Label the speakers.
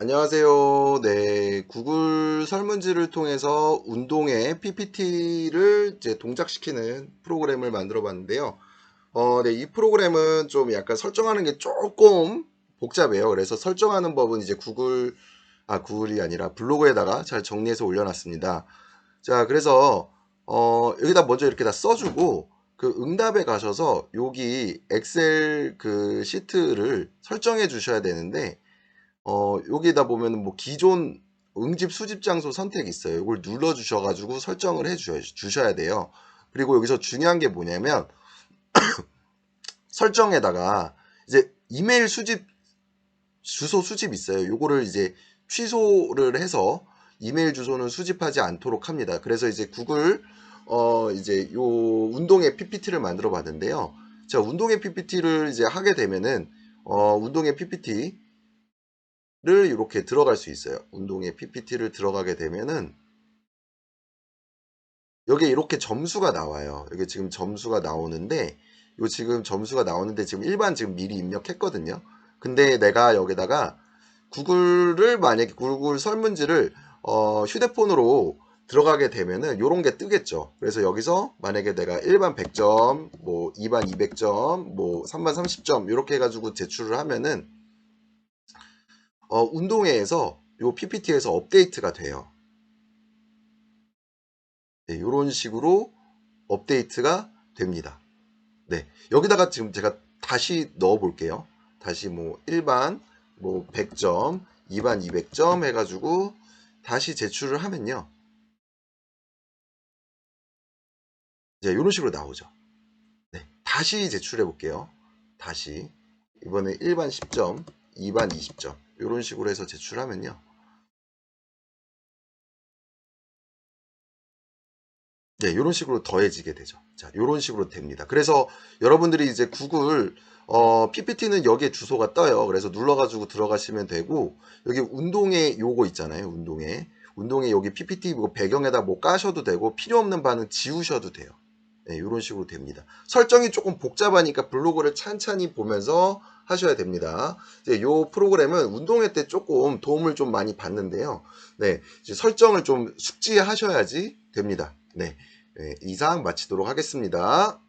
Speaker 1: 안녕하세요. 네, 구글 설문지를 통해서 운동의 PPT를 이제 동작시키는 프로그램을 만들어 봤는데요. 어, 네, 이 프로그램은 좀 약간 설정하는 게 조금 복잡해요. 그래서 설정하는 법은 이제 구글, 아, 구글이 아니라 블로그에다가 잘 정리해서 올려놨습니다. 자, 그래서, 어, 여기다 먼저 이렇게 다 써주고, 그 응답에 가셔서 여기 엑셀 그 시트를 설정해 주셔야 되는데, 어, 여기다 보면 뭐 기존 응집 수집 장소 선택 있어요. 이걸 눌러 주셔 가지고 설정을 해 주셔야 돼요. 그리고 여기서 중요한 게 뭐냐면 설정에다가 이제 이메일 수집 주소 수집 있어요. 요거를 이제 취소를 해서 이메일 주소는 수집하지 않도록 합니다. 그래서 이제 구글 어 이제 요 운동의 PPT를 만들어 봤는데요. 자, 운동의 PPT를 이제 하게 되면은 어 운동의 PPT 를 이렇게 들어갈 수 있어요. 운동의 PPT를 들어가게 되면은 여기 이렇게 점수가 나와요. 여기 지금 점수가 나오는데 요 지금 점수가 나오는데 지금 일반 지금 미리 입력했거든요. 근데 내가 여기다가 구글을 만약에 구글 설문지를 어, 휴대폰으로 들어가게 되면은 요런 게 뜨겠죠. 그래서 여기서 만약에 내가 1반 100점, 뭐 2반 200점, 뭐 3반 30점 이렇게 해가지고 제출을 하면은 어, 운동회에서 요 PPT에서 업데이트가 돼요. 네, 이런 식으로 업데이트가 됩니다. 네, 여기다가 지금 제가 다시 넣어 볼게요. 다시 뭐 1반 뭐 100점, 2반 200점 해가지고 다시 제출을 하면요. 이제 이런 식으로 나오죠. 네, 다시 제출해 볼게요. 다시 이번에 1반 10점, 2반 20점 이런 식으로 해서 제출하면요. 네, 이런 식으로 더해지게 되죠. 자, 이런 식으로 됩니다. 그래서 여러분들이 이제 구글 어, PPT는 여기에 주소가 떠요. 그래서 눌러가지고 들어가시면 되고 여기 운동회 요거 있잖아요. 운동회 운동회 여기 PPT 뭐 배경에다 뭐 까셔도 되고 필요 없는 반은 지우셔도 돼요. 네, 이런 식으로 됩니다. 설정이 조금 복잡하니까 블로그를 찬찬히 보면서 하셔야 됩니다. 이제 요 프로그램은 운동회 때 조금 도움을 좀 많이 받는데요. 네, 설정을 좀 숙지하셔야지 됩니다. 네, 네 이상 마치도록 하겠습니다.